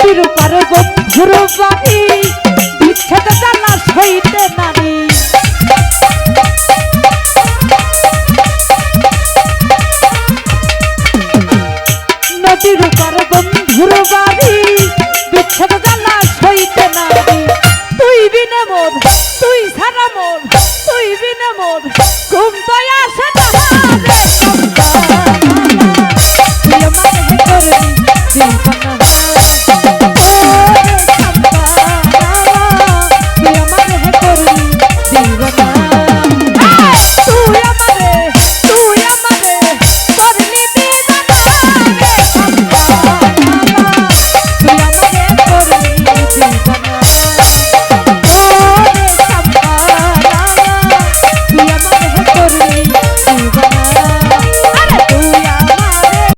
চিরুপার বন্ধুর বাড়ি বিচ্ছেদ জানা সইতে নারী নদীর পার বন্ধুর বাড়ি, বিচ্ছেদ জানা সইতে নারী।